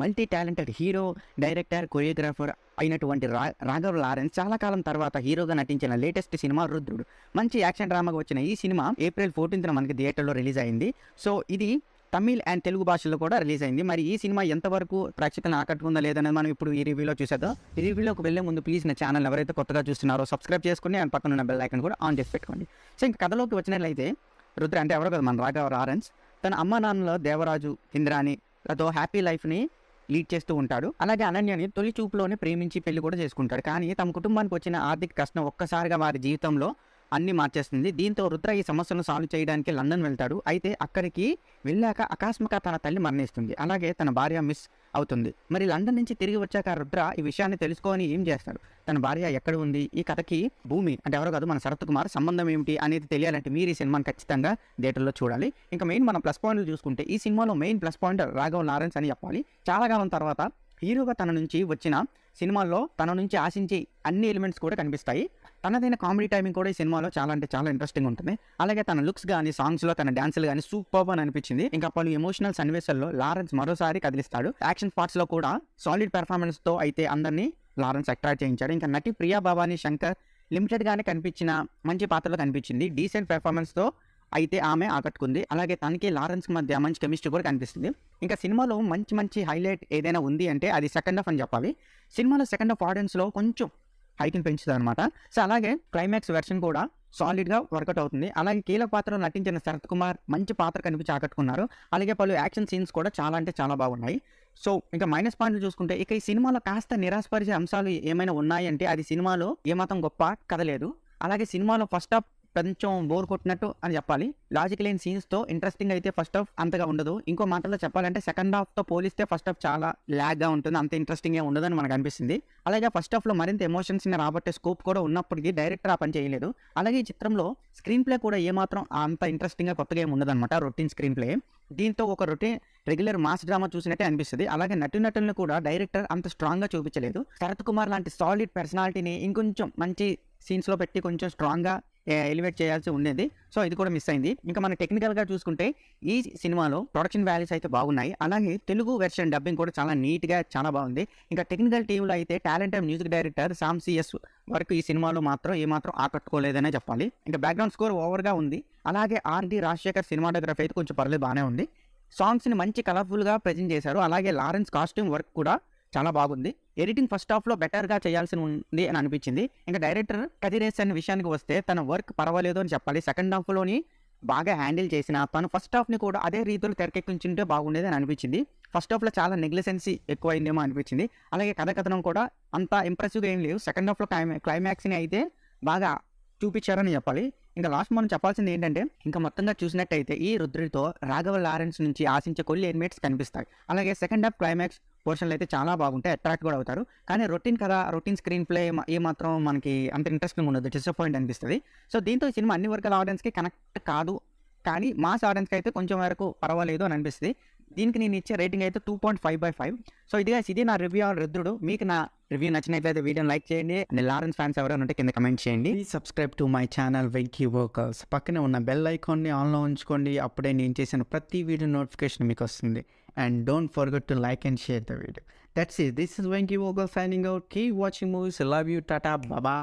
Multi talented hero director choreographer అయినటువంటి రా Raghav Lawrence చాలా కాలం తర్వాత హీరోగా నటించిన లేటెస్ట్ సినిమా రుద్రుడు. మంచి యాక్షన్ డ్రామాగా వచ్చిన ఈ సినిమా ఏప్రిల్ ఫోర్టీన్త్న మనకి థియేటర్లో రిలీజ్ అయింది సో ఇది తమిళ్ అండ్ తెలుగు భాషలో కూడా రిలీజ్ అయింది మరి ఈ సినిమా ఎంతవరకు ప్రేక్షకులను ఆకట్టుకుందా లేదనేది మనం ఇప్పుడు ఈ రివ్యూలో చూసేద్దాం. ఈ రివ్యూలోకి వెళ్ళే ముందు ప్లీజ్ నా ఛానల్ ఎవరైతే కొత్తగా చూస్తున్నారో సబ్స్క్రైబ్ చేసుకుని అండ్ పక్కన ఉన్న బెల్ ఐకన్ కూడా ఆన్ చేసి పెట్టుకోండి. సో ఇంకా కథలోకి వచ్చినట్లయితే రుద్ర అంటే ఎవరో కదా మన రాఘవ లారెన్స్. తన అమ్మ నాన్నలో దేవరాజు ఇంద్రాని తో హ్యాపీ లైఫ్ని లీడ్ చేస్తూ ఉంటాడు. అలాగే అనన్యని తొలి చూపులోనే ప్రేమించి పెళ్ళి కూడా చేసుకుంటాడు. కానీ తమ కుటుంబానికి వచ్చిన ఆర్థిక కష్టం ఒక్కసారిగా వారి జీవితంలో అన్ని మార్చేస్తుంది. దీంతో రుద్ర ఈ సమస్యను సాల్వ్ చేయడానికి లండన్ వెళ్తాడు. అయితే అక్కడికి వెళ్ళాక అకస్మాత్తుగా తన తల్లి మరణిస్తుంది. అలాగే తన భార్య మిస్ అవుతుంది. మరి లండన్ నుంచి తిరిగి వచ్చాక రుద్ర ఈ విషయాన్ని తెలుసుకొని ఏం చేస్తాడు? తన భార్య ఎక్కడ ఉంది? ఈ కథకి భూమి అంటే ఎవరో కాదు మన శరత్ కుమార్ సంబంధం ఏమిటి అనేది తెలియాలంటే మీరు ఈ సినిమాని ఖచ్చితంగా థియేటర్లో చూడాలి. ఇంకా మెయిన్ మనం ప్లస్ పాయింట్లు చూసుకుంటే ఈ సినిమాలో main plus point Raghav Lawrence అని చెప్పాలి. చాలా కాలం తర్వాత హీరోగా తన నుంచి వచ్చిన సినిమాల్లో తన నుంచి ఆశించే అన్ని ఎలిమెంట్స్ కూడా కనిపిస్తాయి. తనదైన కామెడీ టైమింగ్ కూడా ఈ సినిమాలో చాలా అంటే చాలా ఇంట్రెస్టింగ్ ఉంటుంది. అలాగే తన లుక్స్ కానీ సాంగ్స్లో తన డాన్సులు కానీ సూపర్ అని అనిపించింది. ఇంకా పలు ఎమోషనల్ సన్నివేశాల్లో లారెన్స్ మరోసారి కదిలిస్తాడు. యాక్షన్ పార్ట్స్లో కూడా సాలిడ్ పెర్ఫార్మెన్స్తో అయితే అందరినీ లారెన్స్ అట్రాక్ట్ చేయించాడు. ఇంకా నటి ప్రియా భవానీ శంకర్ లిమిటెడ్గానే కనిపించిన మంచి పాత్రలో కనిపించింది. డీసెంట్ పెర్ఫార్మెన్స్తో అయితే ఆమె ఆకట్టుకుంది. అలాగే తనకి లారెన్స్ మధ్య మంచి కెమిస్ట్రీ కూడా కనిపిస్తుంది. ఇంకా సినిమాలో మంచి మంచి హైలైట్ ఏదైనా ఉంది అంటే అది సెకండ్ హాఫ్ అని చెప్పాలి. సినిమాలో సెకండ్ హాఫ్ ఆడియన్స్లో కొంచెం హైకింగ్ పెంచుతుంది అనమాట సో అలాగే క్లైమాక్స్ వెర్షన్ కూడా సాలిడ్గా వర్కౌట్ అవుతుంది. అలాగే కీలక పాత్రలో నటించిన శరత్ కుమార్ మంచి పాత్ర కనిపించి ఆకట్టుకున్నారు. అలాగే పలు యాక్షన్ సీన్స్ కూడా చాలా అంటే చాలా బాగున్నాయి. సో ఇంకా మైనస్ పాయింట్లు చూసుకుంటే ఇక ఈ సినిమాలో కాస్త నిరాశపరిచే అంశాలు ఏమైనా ఉన్నాయంటే అది సినిమాలో ఏమాత్రం గొప్ప కథ లేదు. అలాగే సినిమాలో ఫస్ట్ హాఫ్ కొంచెం బోర్ కొట్టినట్టు అని చెప్పాలి. లాజిక్ లేని సీన్స్తో ఇంట్రెస్టింగ్ అయితే ఫస్ట్ హాఫ్ అంతగా ఉండదు. ఇంకో మాటలో చెప్పాలంటే సెకండ్ హాఫ్తో పోలిస్తే ఫస్ట్ హాఫ్ చాలా ల్యాగ్గా ఉంటుంది అంత ఇంట్రెస్టింగ్గా ఉండదని మనకు అనిపిస్తుంది. అలాగే ఫస్ట్ హాఫ్లో మరింత ఎమోషన్స్ని రాబట్టే స్కోప్ కూడా ఉన్నప్పటికీ డైరెక్టర్ ఆ పని చేయలేదు. అలాగే ఈ చిత్రంలో స్క్రీన్ ప్లే కూడా ఏమాత్రం అంత ఇంట్రెస్టింగ్గా కొత్తగా ఏమి ఉండదన్నమాట రొటీన్ స్క్రీన్ ప్లే దీంతో ఒక రొటీన్ రెగ్యులర్ మాస్ డ్రామా చూసినట్టే అనిపిస్తుంది. అలాగే నటునటులను కూడా డైరెక్టర్ అంత స్ట్రాంగ్గా చూపించలేదు. శరత్ కుమార్ లాంటి సాలిడ్ పర్సనాలిటీని ఇంకొంచెం మంచి సీన్స్లో పెట్టి కొంచెం స్ట్రాంగ్గా ఎలివేట్ చేయాల్సి ఉండేది. సో ఇది కూడా మిస్ అయింది. ఇంకా మన టెక్నికల్గా చూసుకుంటే ఈ సినిమాలో ప్రొడక్షన్ వాల్యూస్ అయితే బాగున్నాయి. అలాగే తెలుగు వెర్షన్ డబ్బింగ్ కూడా చాలా నీట్గా చాలా బాగుంది. ఇంకా టెక్నికల్ టీంలో అయితే talented music director Sam CS వరకు ఈ సినిమాలో మాత్రం ఏమాత్రం ఆకట్టుకోలేదనే చెప్పాలి. ఇంకా బ్యాక్గ్రౌండ్ స్కోర్ ఓవర్గా ఉంది. అలాగే ఆర్డి రాజశేఖర్ సినిమాటోగ్రఫీ అయితే కొంచెం పర్లేదు బాగానే ఉంది. సాంగ్స్ని మంచి కలర్ఫుల్గా ప్రజెంట్ చేశారు. అలాగే లారెన్స్ కాస్ట్యూమ్ వర్క్ కూడా చాలా బాగుంది. ఎడిటింగ్ ఫస్ట్ హాఫ్లో బెటర్గా చేయాల్సి ఉంది అని అనిపించింది. ఇంకా డైరెక్టర్ కదిరేస్ అనే విషయానికి వస్తే తన వర్క్ పర్వాలేదు అని చెప్పాలి. సెకండ్ హాఫ్లోని బాగా హ్యాండిల్ చేసిన తను ఫస్ట్ హాఫ్ని కూడా అదే రీతిలో తెరకెక్కించుంటే బాగుండేది అని అనిపించింది. ఫస్ట్ హాఫ్లో చాలా నెగ్లిసెన్సీ ఎక్కువైందేమో అనిపించింది. అలాగే కథ కథనం కూడా అంత ఇంప్రెసివ్గా ఏం లేవు. సెకండ్ హాఫ్లో క్లైమాక్స్ని అయితే బాగా చూపించారని చెప్పాలి. ఇంకా లాస్ట్ మనం చెప్పాల్సింది ఏంటంటే ఇంకా మొత్తంగా చూసినట్టయితే ఈ రుద్రితో రాఘవ లారెన్స్ నుంచి ఆశించే కొన్ని ఎలిమెంట్స్ కనిపిస్తాయి. అలాగే సెకండ్ హాఫ్ క్లైమాక్స్ పోర్షన్లు అయితే చాలా బాగుంటాయి అట్రాక్ట్ కూడా అవుతారు. కానీ రొటీన్ కదా రొటీన్ స్క్రీన్ ప్లే ఏమాత్రం మనకి అంత ఇంట్రెస్టింగ్ ఉండదు డిసప్పాయింట్ అనిపిస్తుంది. సో దీంతో ఈ సినిమా అన్ని వర్గాల ఆడియన్స్కి కనెక్ట్ కాదు. కానీ మాస్ ఆడియన్స్కి అయితే కొంచెం వరకు పర్వాలేదు అని అనిపిస్తుంది. దీనికి నేను ఇచ్చే రేటింగ్ అయితే two point five by five. So ఇది ఇది నా రివ్యూ ఆన్ రుద్రుడు. మీకు నా రివ్యూ నచ్చినట్లయితే వీడియోని లైక్ చేయండి. అండ్ లారెన్స్ ఫ్యాన్స్ ఎవరైనా ఉంటే కింద కమెంట్ చేయండి. Subscribe to my channel Venky workers పక్కనే ఉన్న బెల్ ఐకాన్ని ఆన్లో ఉంచుకోండి. అప్పుడే నేను చేసిన ప్రతి వీడియో నోటిఫికేషన్ మీకు వస్తుంది. And don't forget to like and share the video that's is this is Venky worker signing out keep watching movies love you Tata Baba